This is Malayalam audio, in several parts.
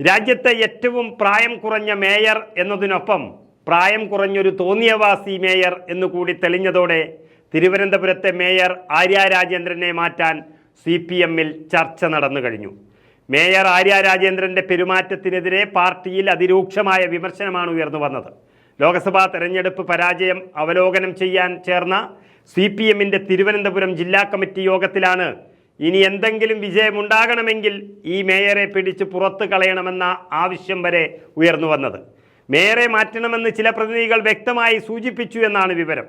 രാജ്യത്തെ ഏറ്റവും പ്രായം കുറഞ്ഞ മേയർ എന്നതിനൊപ്പം പ്രായം കുറഞ്ഞൊരു തോന്നിയവാസി മേയർ എന്നുകൂടി തെളിഞ്ഞതോടെ തിരുവനന്തപുരത്തെ മേയർ ആര്യ രാജേന്ദ്രനെ മാറ്റാൻ സി പി എമ്മിൽ ചർച്ച നടന്നു കഴിഞ്ഞു. മേയർ ആര്യ രാജേന്ദ്രന്റെ പെരുമാറ്റത്തിനെതിരെ പാർട്ടിയിൽ അതിരൂക്ഷമായ വിമർശനമാണ് ഉയർന്നു വന്നത്. ലോക്സഭാ തെരഞ്ഞെടുപ്പ് പരാജയം അവലോകനം ചെയ്യാൻ ചേർന്ന സി പി എമ്മിന്റെ തിരുവനന്തപുരം ജില്ലാ കമ്മിറ്റി യോഗത്തിലാണ് ഇനി എന്തെങ്കിലും വിജയമുണ്ടാകണമെങ്കിൽ ഈ മേയറെ പിടിച്ച് പുറത്തു കളയണമെന്ന ആവശ്യം വരെ ഉയർന്നു വന്നത്. മേയറെ മാറ്റണമെന്ന് ചില പ്രതിനിധികൾ വ്യക്തമായി സൂചിപ്പിച്ചു എന്നാണ് വിവരം.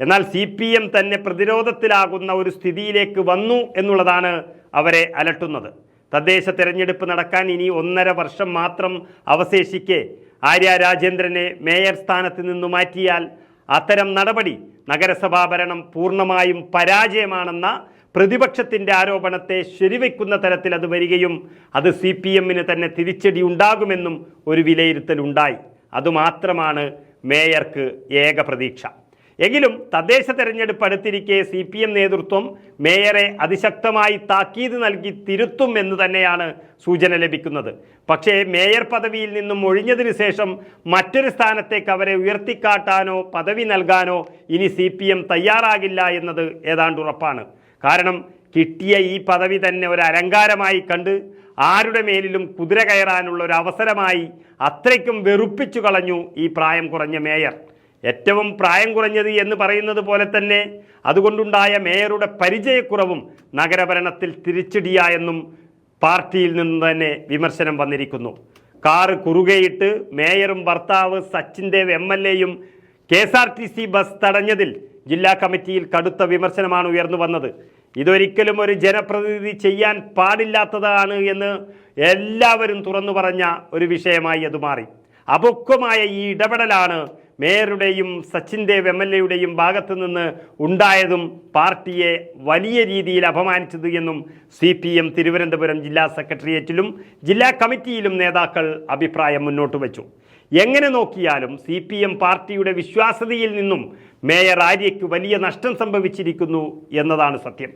എന്നാൽ സി പി എം തന്നെ പ്രതിരോധത്തിലാകുന്ന ഒരു സ്ഥിതിയിലേക്ക് വന്നു എന്നുള്ളതാണ് അവരെ അലട്ടുന്നത്. തദ്ദേശ തെരഞ്ഞെടുപ്പ് നടക്കാൻ ഇനി ഒന്നര വർഷം മാത്രം അവശേഷിക്കെ ആര്യ രാജേന്ദ്രനെ മേയർ സ്ഥാനത്ത് നിന്ന് മാറ്റിയാൽ അത്തരം നടപടി നഗരസഭാ ഭരണം പൂർണമായും പരാജയമാണെന്ന പ്രതിപക്ഷത്തിന്റെ ആരോപണത്തെ ശരിവെക്കുന്ന തരത്തിൽ അത് വരികയും അത് സി പി എമ്മിന് തന്നെ തിരിച്ചടി ഉണ്ടാകുമെന്നും ഒരു വിലയിരുത്തലുണ്ടായി. അതുമാത്രമാണ് മേയർക്ക് ഏക പ്രതീക്ഷ. എങ്കിലും തദ്ദേശ തെരഞ്ഞെടുപ്പ് അടുത്തിരിക്കെ സി പി എം നേതൃത്വം മേയറെ അതിശക്തമായി താക്കീത് നൽകി തിരുത്തും എന്ന് തന്നെയാണ് സൂചന ലഭിക്കുന്നത്. പക്ഷേ മേയർ പദവിയിൽ നിന്നും ഒഴിഞ്ഞതിനു ശേഷം മറ്റൊരു സ്ഥാനത്തേക്ക് അവരെ ഉയർത്തിക്കാട്ടാനോ പദവി നൽകാനോ ഇനി സി തയ്യാറാകില്ല എന്നത് ഏതാണ്ട് ഉറപ്പാണ്. കാരണം കിട്ടിയ ഈ പദവി തന്നെ ഒരു അലങ്കാരമായി കണ്ട് ആരുടെ മേലിലും കുതിര കയറാനുള്ള ഒരു അവസരമായി അത്രയ്ക്കും വെറുപ്പിച്ചു കളഞ്ഞു ഈ പ്രായം കുറഞ്ഞ മേയർ. ഏറ്റവും പ്രായം കുറഞ്ഞത് എന്ന് പറയുന്നത് പോലെ തന്നെ അതുകൊണ്ടുണ്ടായ മേയറുടെ പരിചയക്കുറവും നഗരഭരണത്തിൽ തിരിച്ചടിയായെന്നും പാർട്ടിയിൽ നിന്ന് തന്നെ വിമർശനം വന്നിരിക്കുന്നു. കാറ് കുറുകയിട്ട് മേയറും ഭർത്താവ് സച്ചിൻ ദേവ് എം എൽ എയും K S R T C bus തടഞ്ഞതിൽ ജില്ലാ കമ്മിറ്റിയിൽ കടുത്ത വിമർശനമാണ് ഉയർന്നു വന്നത്. ഇതൊരിക്കലും ഒരു ജനപ്രതിനിധി ചെയ്യാൻ പാടില്ലാത്തതാണ് എന്ന് എല്ലാവരും തുറന്നു പറഞ്ഞ ഒരു വിഷയമായി അത് മാറി. അപക്വമായ ഈ ഇടപെടലാണ് മേയറുടെയും സച്ചിൻ ദേവ് എം എൽ എയുടെയും ഭാഗത്തു നിന്ന് ഉണ്ടായതും പാർട്ടിയെ വലിയ രീതിയിൽ അപമാനിച്ചത് എന്നും സി പി എം തിരുവനന്തപുരം ജില്ലാ സെക്രട്ടേറിയറ്റിലും ജില്ലാ കമ്മിറ്റിയിലും നേതാക്കൾ അഭിപ്രായം മുന്നോട്ട് വച്ചു. എങ്ങനെ നോക്കിയാലും സി പി എം പാർട്ടിയുടെ വിശ്വാസ്യതയിൽ നിന്നും മേയർ ആര്യയ്ക്ക് വലിയ നഷ്ടം സംഭവിച്ചിരിക്കുന്നു എന്നതാണ് സത്യം.